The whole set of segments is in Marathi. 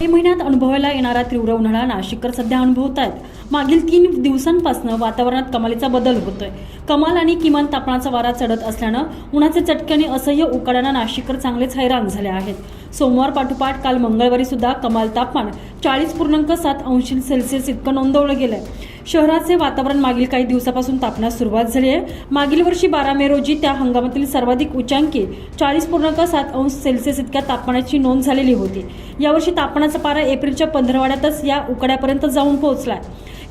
मे महिन्यात अनुभवायला येणारा तीव्र उन्हाळा नाशिककर सध्या अनुभवत आहेत मागील तीन दिवसांपासून वातावरणात कमालीचा बदल होतोय. कमाल आणि किमान तापमानाचा वारा चढत असल्यानं उन्हाचे चटके आणि असह्य उकाड्यानं नाशिककर चांगलेच हैराण झाले आहेत. सोमवार पाठोपाठ काल मंगळवारी सुद्धा कमाल तापमान चाळीस पूर्णांक सात अंश सेल्सिअस इतकं नोंदवलं गेलंय. शहराचे वातावरण मागील काही दिवसापासून तापण्यास सुरुवात झाली आहे. मागील वर्षी बारा मे रोजी त्या हंगामातील सर्वाधिक उच्चांकी चाळीस पूर्णांक सात अंश सेल्सिअस इतक्या तापमानाची नोंद झालेली होती. यावर्षी तापमानाचा पारा एप्रिलच्या पंधरवाड्यातच या उकड्यापर्यंत जाऊन पोहोचलाय.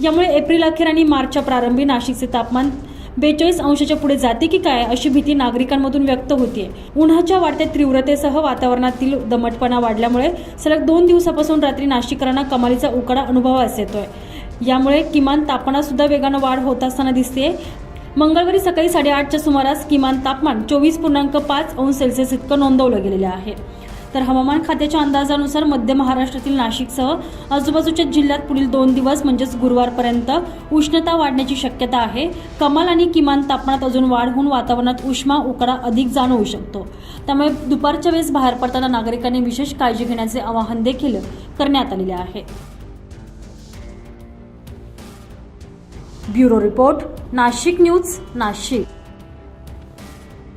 यामुळे एप्रिल अखेर आणि मार्चच्या प्रारंभी नाशिकचे तापमान बेचाळीस अंशाच्या पुढे जाते की काय अशी भीती नागरिकांमधून व्यक्त होतीये. उन्हाच्या वाढत्या तीव्रतेसह वातावरणातील दमटपणा वाढल्यामुळे सलग दोन दिवसापासून रात्री नाशिकरांना कमालीचा उकाडा अनुभवास येतोय. यामुळे किमान तापमानात सुद्धा वेगानं वाढ होत असताना दिसते मंगळवारी सकाळी साडेआठच्या सुमारास किमान तापमान चोवीस पूर्णांक पाच अंश सेल्सिअस इतकं नोंदवलं गेलेलं आहे. तर हवामान खात्याच्या अंदाजानुसार मध्य महाराष्ट्रातील नाशिकसह आजूबाजूच्या जिल्ह्यात पुढील दोन दिवस म्हणजेच गुरुवारपर्यंत उष्णता वाढण्याची शक्यता आहे. कमाल आणि किमान तापमानात अजून वाढ होऊन वातावरणात उष्मा उकडा अधिक जाणवू शकतो. त्यामुळे दुपारच्या वेळेस बाहेर पडताना नागरिकांनी विशेष काळजी घेण्याचे आवाहन देखील करण्यात आलेले आहे. Bureau report Nashik news Nashik.